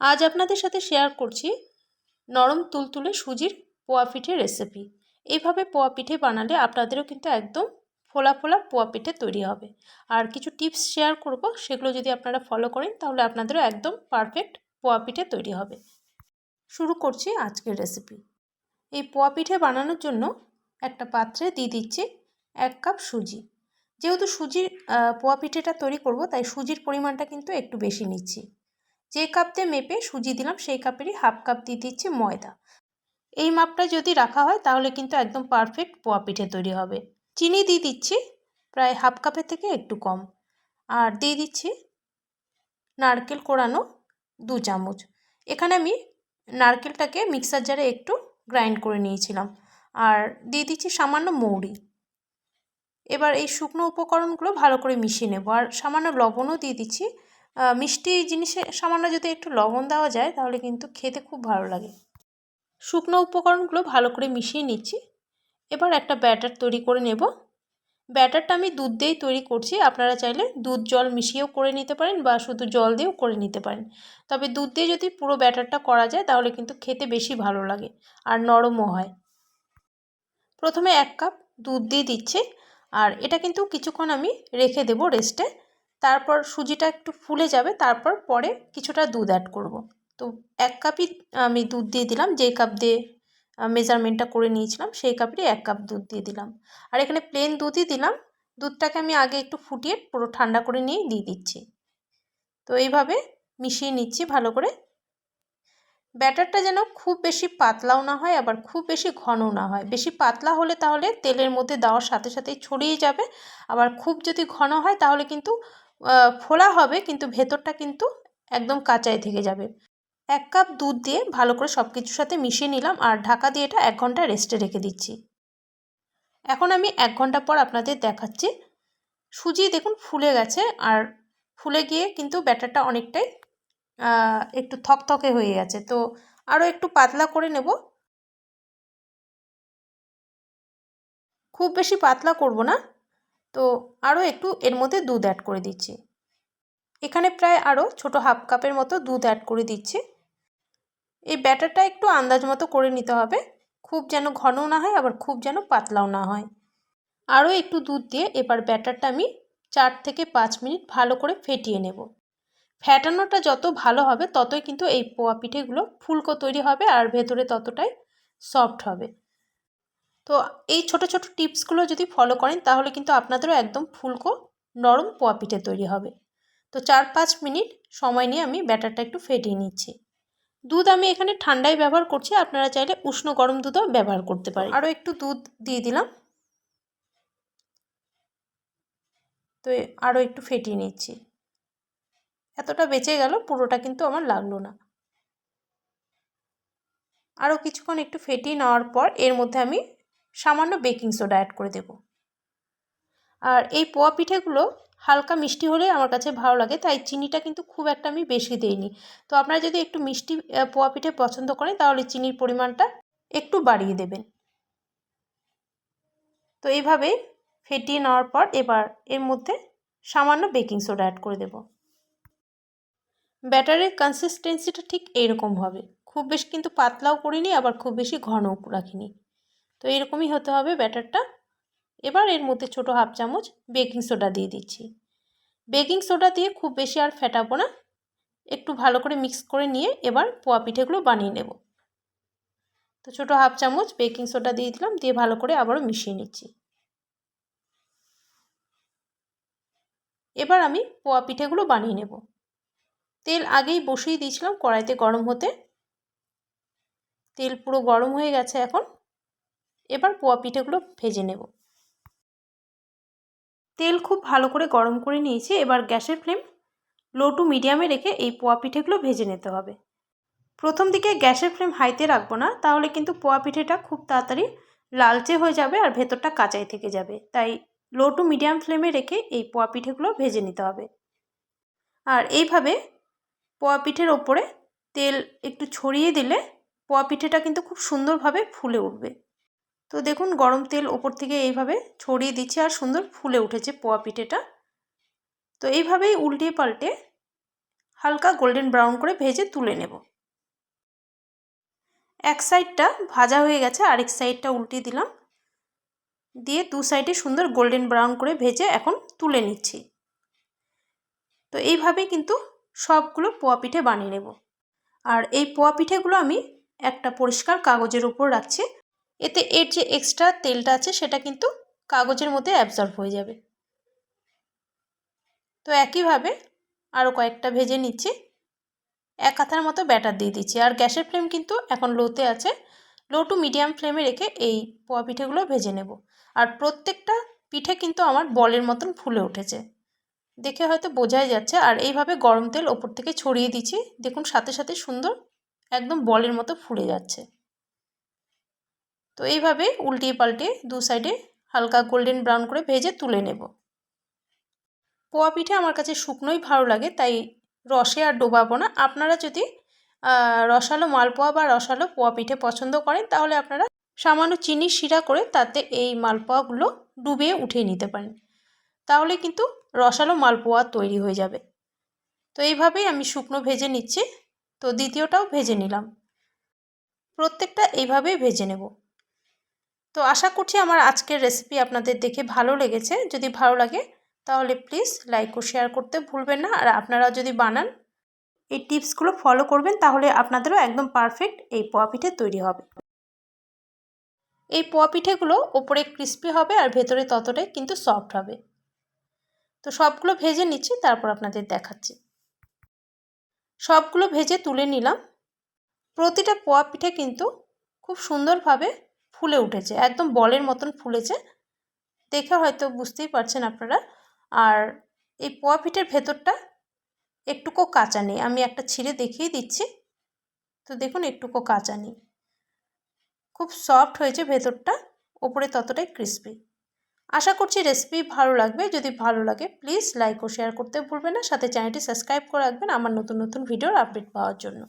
আজ আপনাদের সাথে শেয়ার করছি নরম তুলতুলে সুজির পোয়া পিঠে রেসিপি এইভাবে পোয়া পিঠে বানালে আপনাদেরও কিন্তু একদম ফোলা ফোলা পোয়া পিঠে তৈরি হবে। আর কিছু টিপস শেয়ার করব, সেগুলো যদি আপনারা ফলো করেন, তাহলে আপনাদেরও একদম পারফেক্ট পোয়া পিঠে তৈরি হবে। শুরু করছি আজকের রেসিপি এই পোয়া পিঠে বানানোর জন্য একটা পাত্রে দিয়ে দিচ্ছি এক কাপ সুজি। যেহেতু সুজির পোয়া পিঠেটা তৈরি করব, তাই সুজির পরিমাণটা কিন্তু একটু বেশি নিচ্ছি। যে কাপ দিয়ে মেপে সুজি দিলাম, সেই কাপেরই হাফ কাপ দিয়ে দিচ্ছি ময়দা। এই মাপটা যদি রাখা হয়, তাহলে কিন্তু একদম পারফেক্ট পোয়া পিঠে তৈরি হবে। চিনি দিয়ে দিচ্ছি, প্রায় হাফ কাপের থেকে একটু কম। আর দিয়ে দিচ্ছি নারকেল কোড়ানো দু চামচ। এখানে আমি নারকেলটাকে মিক্সার জারে একটু গ্রাইন্ড করে নিয়েছিলাম। আর দিয়ে দিচ্ছি সামান্য মৌরি। এবার এই শুকনো উপকরণগুলো ভালো করে মিশিয়ে নেব। আর সামান্য লবণও দিয়ে দিচ্ছি। মিষ্টি জিনিসে সামান্য যদি একটু লবণ দেওয়া যায়, তাহলে কিন্তু খেতে খুব ভালো লাগে। শুকনো উপকরণগুলো ভালো করে মিশিয়ে নিচ্ছি। এবার একটা ব্যাটার তৈরি করে নেব। ব্যাটারটা আমি দুধ দিয়েই তৈরি করছি। আপনারা চাইলে দুধ জল মিশিয়েও করে নিতে পারেন বা শুধু জল দিয়েও করে নিতে পারেন। তবে দুধ দিয়ে যদি পুরো ব্যাটারটা করা যায়, তাহলে কিন্তু খেতে বেশি ভালো লাগে আর নরমও হয়। প্রথমে এক কাপ দুধ দিয়ে দিচ্ছি। আর এটা কিন্তু কিছুক্ষণ আমি রেখে দেব রেস্টে। তারপর সুজিটা একটু ফুলে যাবে, তারপর পরে কিছুটা দুধ অ্যাড করব। তো এক কাপই আমি দুধ দিয়ে দিলাম, যেই কাপ দিয়ে মেজারমেন্টটা করে নিয়েছিলাম, সেই কাপেরই এক কাপ দুধ দিয়ে দিলাম। আর এখানে প্লেন দুধই দিলাম, দুধটাকে আমি আগে একটু ফুটিয়ে পুরো ঠান্ডা করে নিয়ে দিয়ে দিচ্ছি। তো এইভাবে মিশিয়ে নিচ্ছি ভালো করে। ব্যাটারটা যেন খুব বেশি পাতলাও না হয়, আবার খুব বেশি ঘনও না হয়। বেশি পাতলা হলে তাহলে তেলের মধ্যে দেওয়ার সাথে সাথেই ছড়িয়ে যাবে, আবার খুব যদি ঘন হয় তাহলে কিন্তু ফোলা হবে কিন্তু ভেতরটা কিন্তু একদম কাঁচাই থেকে যাবে। এক কাপ দুধ দিয়ে ভালো করে সব কিছুর সাথে মিশিয়ে নিলাম আর ঢাকা দিয়ে এটা এক ঘণ্টা রেস্টে রেখে দিচ্ছি। এখন আমি এক ঘণ্টা পর আপনাদের দেখাচ্ছি। সুজি দেখুন ফুলে গেছে আর ফুলে গিয়ে কিন্তু ব্যাটারটা অনেকটাই একটু থকথকে হয়ে গেছে। তো আরও একটু পাতলা করে নেব। খুব বেশি পাতলা করব না। তো আরও একটু এর মধ্যে দুধ অ্যাড করে দিচ্ছি। এখানে প্রায় আরও ছোট হাফ কাপের মতো দুধ অ্যাড করে দিচ্ছি। এই ব্যাটারটা একটু আন্দাজ মতো করে নিতে হবে। খুব যেন ঘনও না হয়, আবার খুব যেন পাতলাও না হয়। আরও একটু দুধ দিয়ে এবার ব্যাটারটা আমি চার থেকে পাঁচ মিনিট ভালো করে ফেটিয়ে নেব। ফ্যাটানোটা যত ভালো হবে, ততই কিন্তু এই পোয়া পিঠেগুলো ফুলকো তৈরি হবে আর ভেতরে ততটাই সফট হবে। তো এই ছোট ছোট টিপসগুলো যদি ফলো করেন, তাহলে কিন্তু আপনাদেরও একদম ফুলকো নরম পোয়া পিঠে তৈরি হবে। তো চার, পাঁচ মিনিট সময় নিয়ে আমি ব্যাটারটা একটু ফেটিয়ে নিচ্ছি। দুধ আমি এখানে ঠান্ডায় ব্যবহার করছি, আপনারা চাইলে উষ্ণ গরম দুধও ব্যবহার করতে পারেন। আরও একটু দুধ দিয়ে দিলাম। তো আরও একটু ফেটিয়ে নিচ্ছি। এতটা বেঁচে গেল, পুরোটা কিন্তু আমার লাগল না। আরও কিছুক্ষণ একটু ফেটিয়ে নেওয়ার পর এর মধ্যে আমি সামান্য বেকিং সোডা অ্যাড করে দেব। আর এই পোয়া পিঠেগুলো হালকা মিষ্টি হলে আমার কাছে ভালো লাগে, তাই চিনিটা কিন্তু খুব একটা আমি বেশি দিইনি। তো আপনারা যদি একটু মিষ্টি পোয়া পিঠে পছন্দ করেন, তাহলে চিনির পরিমাণটা একটু বাড়িয়ে দেবেন। তো এইভাবে ফেটিয়ে নেওয়ার পর এবার এর মধ্যে সামান্য বেকিং সোডা অ্যাড করে দেব। ব্যাটারের কনসিস্টেন্সিটা ঠিক এইরকম হবে। খুব বেশি কিন্তু পাতলাও করিনি, আবার খুব বেশি ঘনও রাখিনি। তো এরকমই হতে হবে ব্যাটারটা। এবার এর মধ্যে ছোট হাফ চামচ বেকিং সোডা দিয়ে দিচ্ছি। বেকিং সোডা দিয়ে খুব বেশি আর ফেটাবো না। একটু ভালো করে মিক্স করে নিয়ে এবার পোয়া পিঠেগুলো বানিয়ে নেব। তো ছোটো হাফ চামচ বেকিং সোডা দিয়ে দিলাম, দিয়ে ভালো করে আবারও মিশিয়ে নিচ্ছি। এবার আমি পোয়া পিঠেগুলো বানিয়ে নেব। তেল আগেই বসিয়ে দিয়েছিলাম কড়াইতে গরম হতে। তেল পুরো গরম হয়ে গেছে এখন। এবার পোয়া পিঠেগুলো ভেজে নেব। তেল খুব ভালো করে গরম করে নিয়েছি, এবার গ্যাসের ফ্লেম লো টু মিডিয়ামে রেখে এই পোয়া পিঠেগুলো ভেজে নিতে হবে। প্রথম দিকে গ্যাসের ফ্লেম হাইতে রাখব না, তাহলে কিন্তু পোয়া পিঠেটা খুব তাড়াতাড়ি লালচে হয়ে যাবে আর ভেতরটা কাঁচাই থেকে যাবে। তাই লো টু মিডিয়াম ফ্লেমে রেখে এই পোয়া পিঠেগুলো ভেজে নিতে হবে। আর এইভাবে পোয়া পিঠের ওপরে তেল একটু ছড়িয়ে দিলে পোয়া পিঠেটা কিন্তু খুব সুন্দরভাবে ফুলে উঠবে। তো দেখুন গরম তেল ওপর থেকে এইভাবে ছড়িয়ে দিচ্ছে আর সুন্দর ফুলে উঠেছে পোয়া পিঠেটা। তো এইভাবেই উল্টে পাল্টে হালকা গোল্ডেন ব্রাউন করে ভেজে তুলে নেব। এক সাইডটা ভাজা হয়ে গেছে, আরেক সাইডটা উল্টে দিলাম। দিয়ে দু সাইডে সুন্দর গোল্ডেন ব্রাউন করে ভেজে এখন তুলে নিচ্ছি। তো এইভাবেই কিন্তু সবগুলো পোয়া পিঠে বানিয়ে নেব। আর এই পোয়া পিঠেগুলো আমি একটা পরিষ্কার কাগজের উপর রাখছি। এতে এর যে এক্সট্রা তেলটা আছে সেটা কিন্তু কাগজের মধ্যে অ্যাবজর্ব হয়ে যাবে। তো একইভাবে আরও কয়েকটা ভেজে নিচ্ছি। এক হাতার মতো ব্যাটার দিয়ে দিচ্ছি। আর গ্যাসের ফ্লেম কিন্তু এখন লোতে আছে। লো টু মিডিয়াম ফ্লেমে রেখে এই পোয়া পিঠেগুলো ভেজে নেব। আর প্রত্যেকটা পিঠে কিন্তু আমার বলের মতন ফুলে উঠেছে। দেখে হয়তো বোঝাই যাচ্ছে। আর এইভাবে গরম তেল ওপর থেকে ছড়িয়ে দিচ্ছি। দেখুন সাথে সাথে সুন্দর একদম বলের মতো ফুলে যাচ্ছে। তো এইভাবে উল্টিয়ে পাল্টিয়ে দু সাইডে হালকা গোল্ডেন ব্রাউন করে ভেজে তুলে নেব। পোয়া পিঠে আমার কাছে শুকনোই ভালো লাগে, তাই রসে আর ডোবাবো না। আপনারা যদি রসালো মালপোয়া বা রসালো পোয়া পিঠে পছন্দ করেন, তাহলে আপনারা সামান্য চিনি শিরা করে তাতে এই মালপোয়াগুলো ডুবিয়ে উঠিয়ে নিতে পারেন। তাহলে কিন্তু রসালো মালপোয়া তৈরি হয়ে যাবে। তো এইভাবেই আমি শুকনো ভেজে নিচ্ছি। তো দ্বিতীয়টাও ভেজে নিলাম। প্রত্যেকটা এইভাবেই ভেজে নেব। তো আশা করছি আমার আজকের রেসিপি আপনাদের দেখে ভালো লেগেছে। যদি ভালো লাগে, তাহলে প্লিজ লাইক ও শেয়ার করতে ভুলবেন না। আর আপনারা যদি বানান, এই টিপসগুলো ফলো করবেন, তাহলে আপনাদেরও একদম পারফেক্ট এই পোয়া পিঠে তৈরি হবে। এই পোয়া পিঠেগুলো ওপরে ক্রিস্পি হবে আর ভেতরে ততটাই কিন্তু সফট হবে। তো সবগুলো ভেজে নিচ্ছি, তারপর আপনাদের দেখাচ্ছি। সবগুলো ভেজে তুলে নিলাম। প্রতিটা পোয়া পিঠে কিন্তু খুব সুন্দরভাবে ফুলে উঠেছে, একদম বলের মতন ফুলেছে। দেখে হয়তো বুঝতেই পারছেন আপনারা। আর এই পোয়া পিঠের ভেতরটা একটুকু কাঁচা নেই। আমি একটা ছিঁড়ে দেখিয়ে দিচ্ছি। তো দেখুন, একটুকু কাঁচা নেই। খুব সফট হয়েছে ভেতরটা, ওপরে ততটাই ক্রিস্পি আশা করছি রেসিপি ভালো লাগবে। যদি ভালো লাগে প্লিজ লাইক ও শেয়ার করতে ভুলবেন না। সাথে চ্যানেলটি সাবস্ক্রাইব করে রাখবেন আমার নতুন নতুন ভিডিওর আপডেট পাওয়ার জন্য।